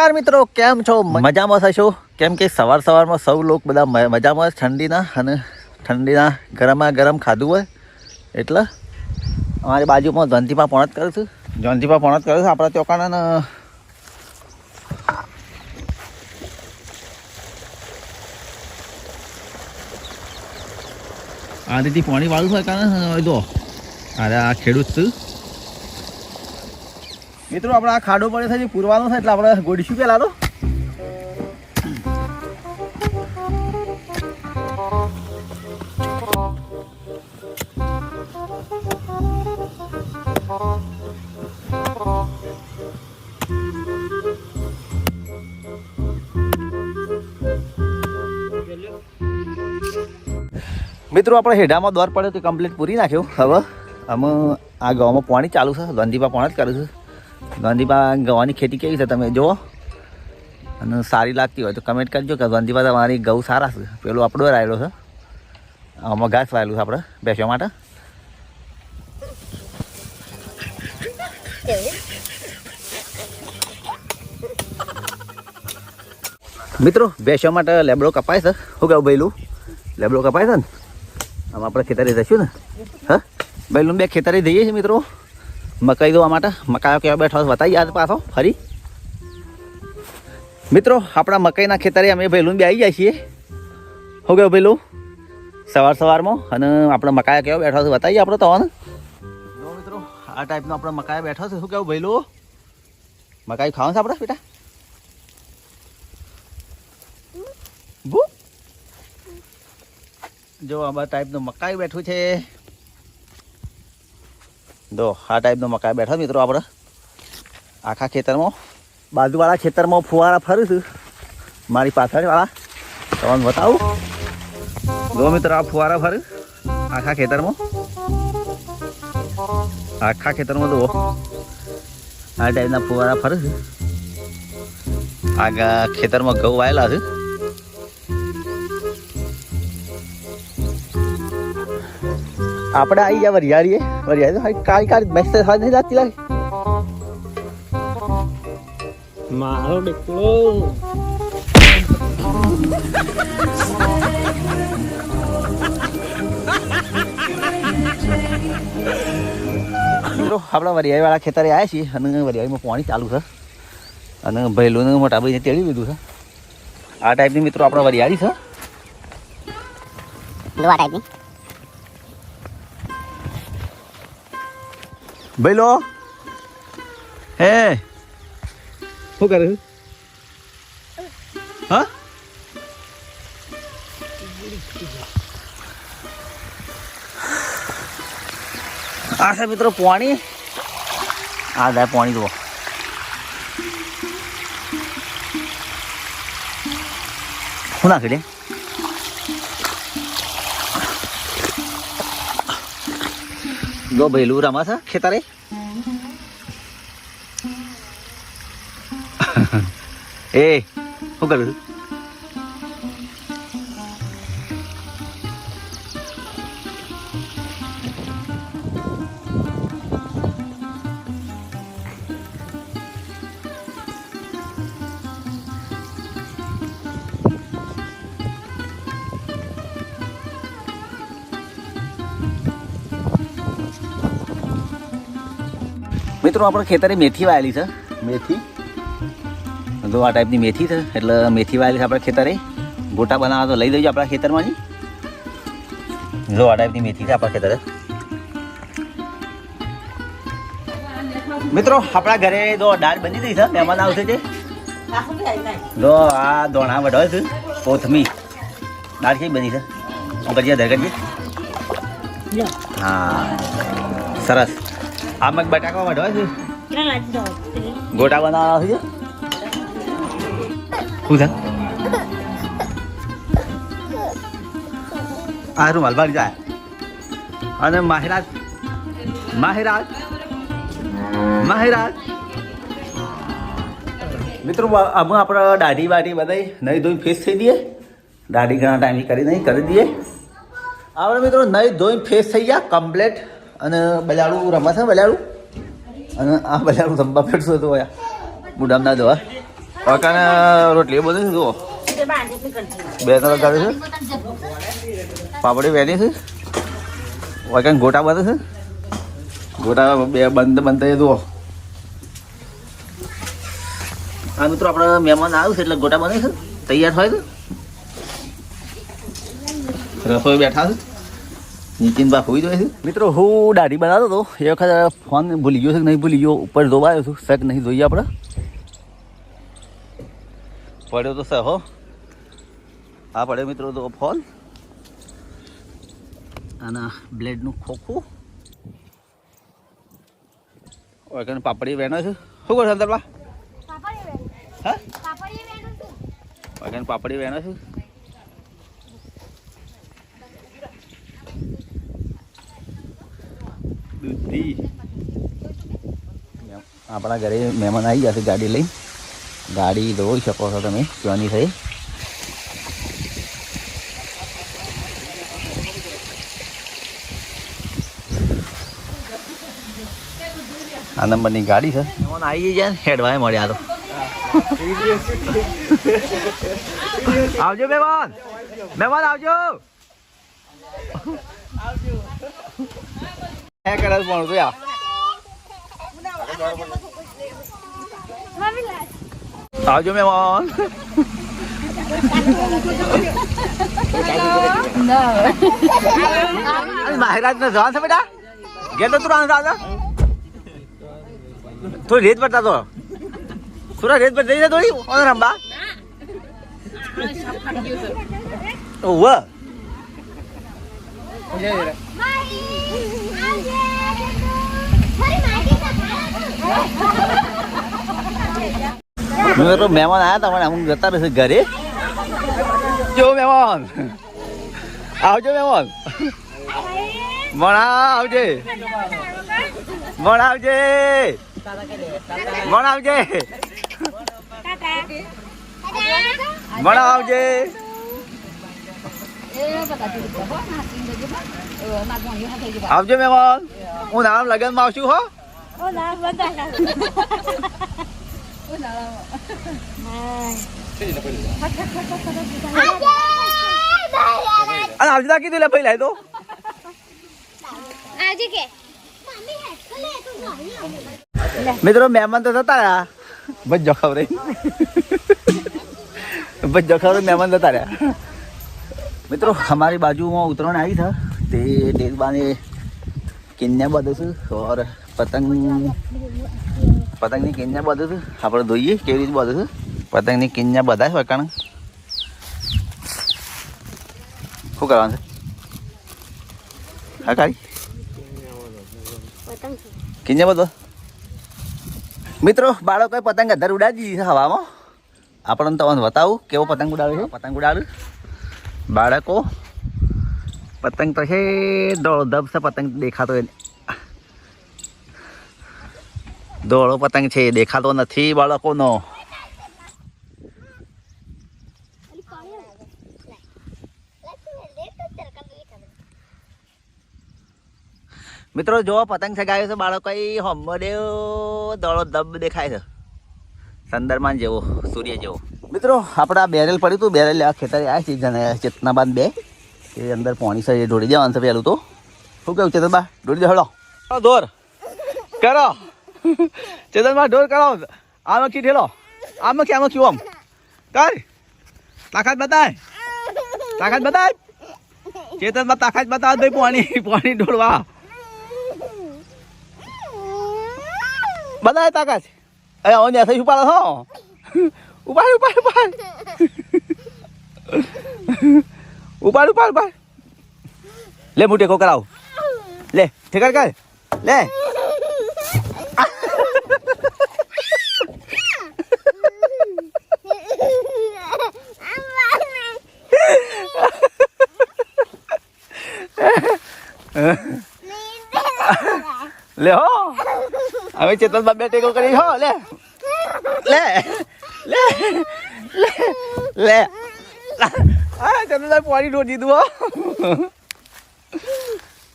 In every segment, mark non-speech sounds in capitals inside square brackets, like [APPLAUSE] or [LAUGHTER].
નમસ્કાર મિત્રો, કેમ છો? મજામાં થશો? કેમ કે સવાર સવારમાં સૌ લોકો બધા મજામાં ઠંડીના અને ઠંડીના ગરમા ગરમ ખાધું હોય એટલે અમારી બાજુમાં જ્વંધીમાં પણ જ કરું છું. જ્વનથી પણ જ કરું છું આપણા ચોકાના આ રીતે પાણી વાળું હોય કારણ જો અરે, આ ખેડૂત છું. મિત્રો, આપણે આ ખાડો પડે છે પૂરવાનો છે, એટલે આપણે ગોડીશું પેલા તો. મિત્રો, આપણે હેડામાં દોર પડ્યો તો કમ્પ્લીટ પૂરી નાખ્યો. હવે અમે આ ગામમાં પાણી ચાલુ છે ગાંધીપા પાણી જ કરું છું. ગાંધીપા ગવાની ખેતી કેવી છે તમે જુઓ. અને સારી લાગતી હોય તો કમેન્ટ કરજો કે ગાંધીપા તમારી ગૌ સારા છે. પેલું આપણો રાયેલો છે. આમાં ઘાસ વાયેલું છે આપણે બેસવા માટે. મિત્રો, બેસવા માટે લેબડો કપાય છે. શું કહું ભૈલું લેબડો કપાય છે ને? આમ આપણે ખેતરે જઈશું ને? હા? ભૈલું બે ખેતરે જઈએ છીએ મિત્રો. મકાઈ દોવા માટે મકાઈ કેવા બેઠો બતાવી યાદ પાછો ફરી. મિત્રો આપણા મકાઈના ખેતરે અમે ભેલું બી આવી જાય છીએ. શું કહ્યું ભેલું? સવાર સવારમાં. અને આપણે મકાયા કેવા બેઠો છે? બતાવીએ આપણે તો ને મિત્રો આ ટાઈપનો આપણે મકાઈ બેઠો છે. શું કેવું ભેલું? મકાઈ ખાવાનું છે આપણે બેટા? જો આ ટાઈપનું મકાઈ બેઠું છે. જો આ ટાઈપનો મકાઈ બેઠો મિત્રો આપણે. આખા ખેતરમાં. બાજુવાળા ખેતરમાં ફુવારા ફરું મારી પાછળવાળા. તમને બતાવું. જો મિત્રો, આ ફુવારા ફરું. આખા ખેતરમાં. આખા ખેતરમાં જુઓ. આ ટાઈપના ફુવારા ફરું છું. આગા ખેતરમાં ઘઉં વાયેલા છે. આપણે આવી ગયા વરિયાળીએ. વરિયાળી તો હારી કાળી કાળી મેસ્ત હાથ નહીં લાગતી લાગે. મારો દીકરો. મિત્રો આપણા વરિયાળી વાળા ખેતરે આવ્યા છીએ અને વરિયાળીમાં પાણી ચાલુ છે. અને ભૈલું મોટા ભાઈને તેડી લીધું છે. આ ટાઈપની મિત્રો આપણા વરિયાળી છે. આ ટાઈપની ભૈલો હે. શું કરે હા? આ છે મિત્રો પાણી. આ દા પાણી જુઓ. હું નાખી દે જો ભૈલું રમા છે ખેતરે? [LAUGHS] એ શું કરું મિત્રો આપણે ખેતરે મેથી વાયેલી છે. મેથી? જો આ ટાઈપની મેથી છે એટલે મેથી વાયેલી છે આપણે ખેતરે. ગોટા બનાવવા તો લઈ દેજો આપણા ખેતરમાંથી. જો આ ટાઈપની મેથી છે આપણા ખેતરે. મિત્રો આપણા ઘરે જો દાળ બની ગઈ છે મહેમાન આવશે છે જો આ દોણા વઢો છે કોથમી દાળ કેવી બની છે? ગજિયા કરીએ હા. સરસ. આ મગ બટાકા વઢવા છે? ગોટા બનાવવા છે શું છે? આ રૂમાલ ભાગ જાય? અને માહિરાજ? માહિરાજ? માહેરાજ? મિત્રો અમે આપણે દાઢી બાઢી બધા નહીં ધોઈને ફેસ થઈ દઈએ દાઢી ઘણા ટાઈમ કરી નહીં કરી દઈએ. આપણે મિત્રો નહીં ધોઈને ફેસ થઈ ગયા કમ્પ્લેટ અને બલાડું રમવા છે બલાડું? અને આ બલાડું રમવા ફેરશું તો મોઢામાં ના દવા. પાકાને રોટલી બધું છે, જુઓ. બે ત્રણ કાઢે છે. પાપડી વેની છે. વાકાને ગોટા બધે છે? ગોટા બે બંધ બંધ જુઓ. આ મિત્રો આપણે મહેમાન આવ્યું છે, એટલે ગોટા બને છે. તૈયાર થાય છે. રસોઈ બેઠા છે. નીતિન બા હોઈ જાય છે? મિત્રો હું દાઢી બનાવતો હતો. એ વખત ફોન ભૂલી ગયો છે કે નહીં ભૂલી ગયો ઉપર ધોવાયો છું. શક નહીં જોઈએ આપણે. પડ્યો તો સહો હો. આ પડ્યો મિત્રો તો ફોન. અને બ્લેડનું ખોખું. ઓકે પાપડી વેનો છે. શું કરો સંદર્ભા હા? ઓકે પાપડી વેનો છે? દૂધી આપણા ઘરે મહેમાન આવી જશે ગાડી લઈ. ગાડી જોઈ શકો છો તમે, ક્યાંની થઈ આ નંબરની ગાડી છે. મહેમાન આવી જાય ને, હેડવાય મળ્યા તો. આવજો મહેમાન. મહેમાન આવજો. હે, કરે પણ તું યા. આવજો મહેમાન મહારાજ ને જવાન છે, બેટા? ઘેર તો રાજા થોડી રેત પડતા તો. થોડા રેત પર જઈ થોડી. ઓન રંબા. ઓવ મેં તો મહેમાન આવ્યા હતા અમુક જતા રહેશે ઘરે. જો મહેમાન. આવજો મહેમાન. મણા આવજે. મણા આવજે. મણા આવજે. મણા આવજે. આવજો મહેમાન. હું નામ લગનમાં આવશું, હો. Hola, hola. Hola. અને આવજદા કીધું લે પહેલા તો આજે કે મિત્રો મહેમાન તો થતા રહ્યા બસ જોખાવ રે બસ જોખાવ રે મહેમાન થતા રહ્યા મિત્રો અમારી બાજુમાં ઉતરણ આવી થા તે ડેઝ બાને કિન્યા બધું છું ઓર પતંગ પતંગની કિન્યા બધું હતું આપણે ધોઈએ, કેવી રીતે બધું હતું પતંગની કિન્યા બધા વકાણ શું કરવાનું છે? હા કાઢી કિન્યા બધો? મિત્રો, બાળકોએ પતંગ અધર ઉડાડી હવામાં. આપણને તમને બતાવું કેવો પતંગ ઉડાડે છે. પતંગ ઉડાડું બાળકો, પતંગ તો છે દોડધબ છે, પતંગ દેખાતો એને દોડો પતંગ છે દેખાતો નથી બાળકોનો. મિત્રો જો પતંગ સગાવ્યો છે બાળકો હમદેવ દોડો ધબ દેખાય છે. સંદરમાન જેવો, સૂર્ય જેવો. મિત્રો, આપણા બેરેલ પડ્યું હતું, બેરેલ આ ખેતરે આવ્યા છે જણે ચેતનાબાદ બે. એ અંદર પાણી છે, એ ઢોળી દેવાનું છે પહેલું તો. શું કેવું ચેતનબા? ઢોળી દે હળો, દોર. કરો. ચેતનબા ઢોર કરો આમાં કી ઠેલો આમાં કે, આમાં કયું ઓમ કર તાકાત બતાય. તાકાત બતાય? ચેતનમાં તાકાત બતાવ ભાઈ પાણી પાણી ઢોળવા બતાય તાકાત. અરે ઓને થઈ ઉપાડો, હો. ઉપાડ ઉપાડ ઉપાડ. ઉપાડ ઉપાડ ઉપાડ. લે, મોટે કો કરાવ લે ઠેકર કર. લે. [LAUGHS] લે હો. હવે ચેતન બે ટેકો કરી, હો, લે. લે. લે. લે. લે. આ, ચેતન બાપ પાણી ઢોળી દીધું, હો.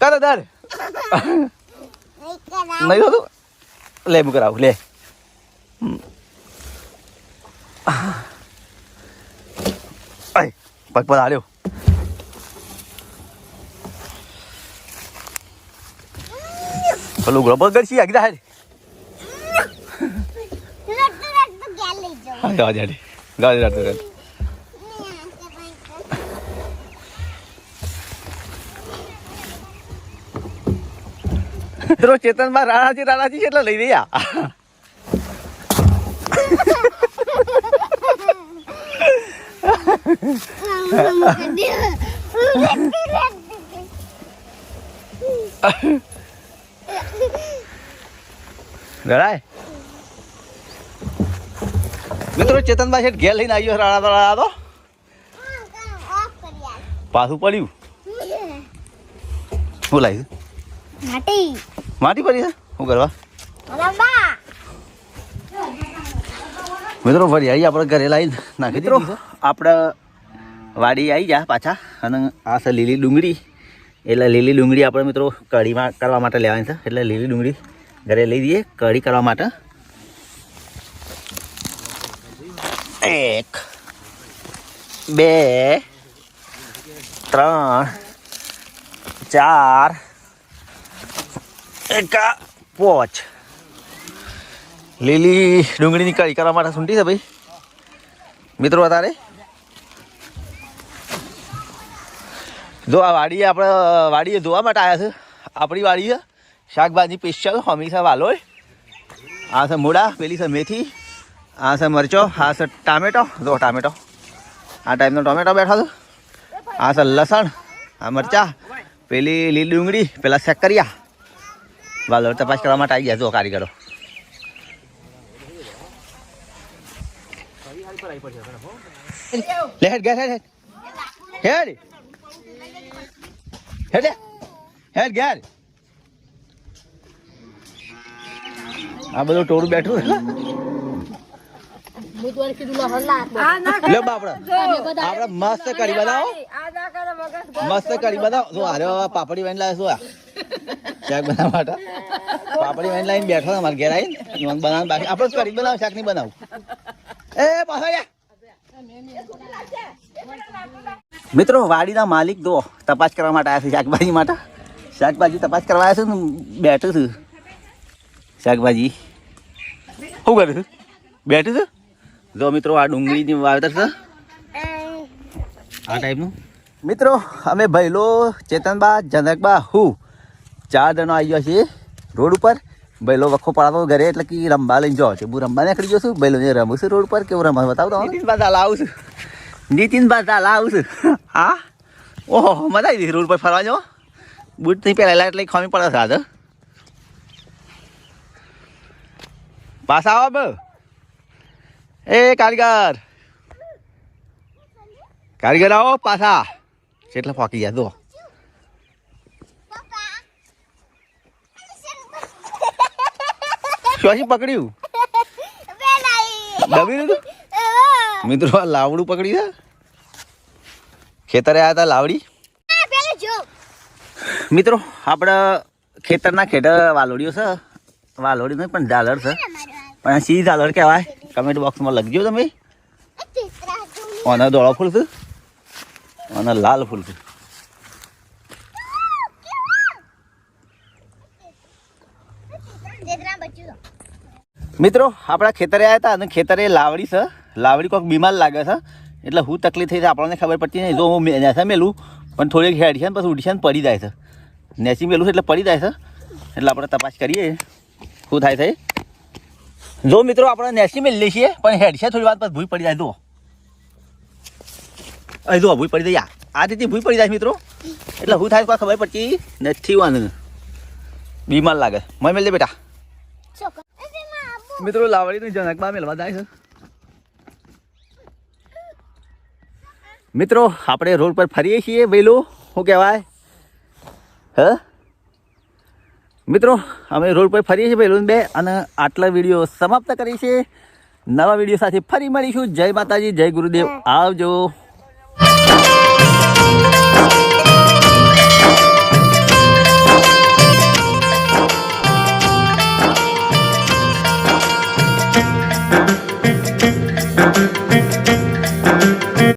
કરો દર નહીં હોતું લે, હું કરાવું, લે. પગ પર હાલ્યો. પેલું ગ્લોબલ ગરસી આગળ હાલ રડતું રડતું ઘેર લઈ જાઉં. હા જા જા ગાડી રાત રાત મિત્રો ચેતનમાં રાણાજી રાણાજી છે એટલે લઈ રહ્યા લડાય મિત્રો ચેતનભાઈ છે ઘેર લઈને આવ્યો રાણા રાણા તો. પાછું પડ્યું. શું લાગ્યું? માટી. માટી પડી છે? શું કરવા? મિત્રો ફરી આવી આપણે ઘરે લાવીને નાખી મિત્રો આપણે વાડી આવી જા પાછા અને આ છે લીલી ડુંગળી. એટલે લીલી ડુંગળી આપણે મિત્રો કઢીમાં કરવા માટે લેવાની છે. એટલે લીલી ડુંગળી ઘરે લઈ દઈએ કઢી કરવા માટે. એક, બે, ત્રણ, ચાર, એકા, પોચ. લીલી ડુંગળીની કઢી કરવા માટે સુંટી છે ભાઈ. મિત્રો અત્યારે જો આ વાડી આપણે, વાડીએ જોવા માટે આવ્યા છે. આપણી વાડી છે. શાકભાજી સ્પેશિયલ હમીસા વાલોય. આ છે મૂળા, પેલી છે મેથી, આ છે મરચો, આ છે ટામેટો. જો ટામેટો. આ ટાઈપનો ટોમેટો બેઠો છે. આ છે લસણ, આ મરચા, પેલી લીલી ડુંગળી, પેલા શેકરિયા વાલોર તપાસ કરવા માટે આવી ગયા, જો કારીગરો. લે, હેડ હેડ હેડ. હેડ. હેડ હેડ આ બધું ટોળું બેઠું છે. લે બાપડા મસ્ત કરી બનાવો. મસ્ત કરી બનાવો. શું હારે પાપડી વાઈન લાવે શું આ? શાક બનાવવા માટે? પાપડી વાઈન લાવીને બેઠો અમારે ઘેર આવીને. બનાવવાનું બાકી આપણે કરી બનાવ? શાક નહીં બનાવું. એ મિત્રો વાડીના માલિક દો તપાસ કરવા માટે આવ્યા છે શાકભાજી માટે. શાકભાજી તપાસ કરવા આવ્યા છે ને બેઠું છું. શાકભાજી. શું કર્યું બેઠું છું? જો મિત્રો આ ડુંગળીની વાવેતર છે. આ ટાઈપનું. મિત્રો અમે ભૈલો ચેતનબા જનકબા હું ચાર જણો આવી ગયો છીએ રોડ ઉપર. ભૈલો વખો પડાવો ઘરે એટલે કે રમવા લઈને જાઓ છે. હું રમવા નીકળી ગયો છું. ભૈલો જે રમું છું રોડ ઉપર. કેવું રમવા તો નીતિન બાદા આવું છું. નીતિન બાદા આવું છું. હા? ઓહો મજા આવી રોડ પર ફરવા જાઓ બૂટ નહીં પહેલાં એટલે ખામી પડે છે આજે. પાછા આવો એ કારીગર કારીગર આવો પાછા કેટલા ફાકી ગયા તો. શોશી પકડ્યું મિત્રો આ લાવડું પકડી છે ખેતરે આવ્યા હતા લાવડી મિત્રો આપણા ખેતરના ખેતર વાલોડીઓ છે વાલોડી નહીં પણ ઝાલર છે આ સી ઝાલર કહેવાય. કમેન્ટ બોક્સમાં લખજો તમે. ઓના અને ફૂલ છે અને લાલ ફૂલ છે મિત્રો, આપણા ખેતરે આવ્યા હતા અને ખેતરે લાવડી છે. લાવડી કોઈક બીમાર લાગે છે. એટલે હું તકલીફ થઈ છે, આપણને ખબર પડતી નહીં. જો હું નેસા મેલું, પણ થોડીક હેડ છે ને પછી ઉડી છે ને પડી જાય છે. નેસી મેલું છે એટલે પડી જાય છે. એટલે આપણે તપાસ કરીએ. શું થાય છે જો મિત્રો, આપણે નેસી મેલી છીએ, પણ હેડ છે થોડી વાર પર ભૂઈ પડી જાય, જુઓ. અહીં જો ભૂઈ પડી જાય. આ રીતે ભૂઈ પડી જાય મિત્રો. એટલે હું થાય કોઈ ખબર પડતી નથી વાંધો. બીમાર લાગે. મય મેલ દે, બેટા. મિત્રો, લાવડીનું જનકમાં મેળવા જાય છે. મિત્રો, આપણે રોડ પર ફરીએ છીએ વહેલું શું કહેવાય? હ? મિત્રો, અમે રોડ પર ફરીએ છીએ ભાઈ બે અને આટલા વીડિયો સમાપ્ત કરીએ છીએ. નવા વીડિયો સાથે ફરી મળીશું. જય માતાજી, જય ગુરુદેવ. આવજો.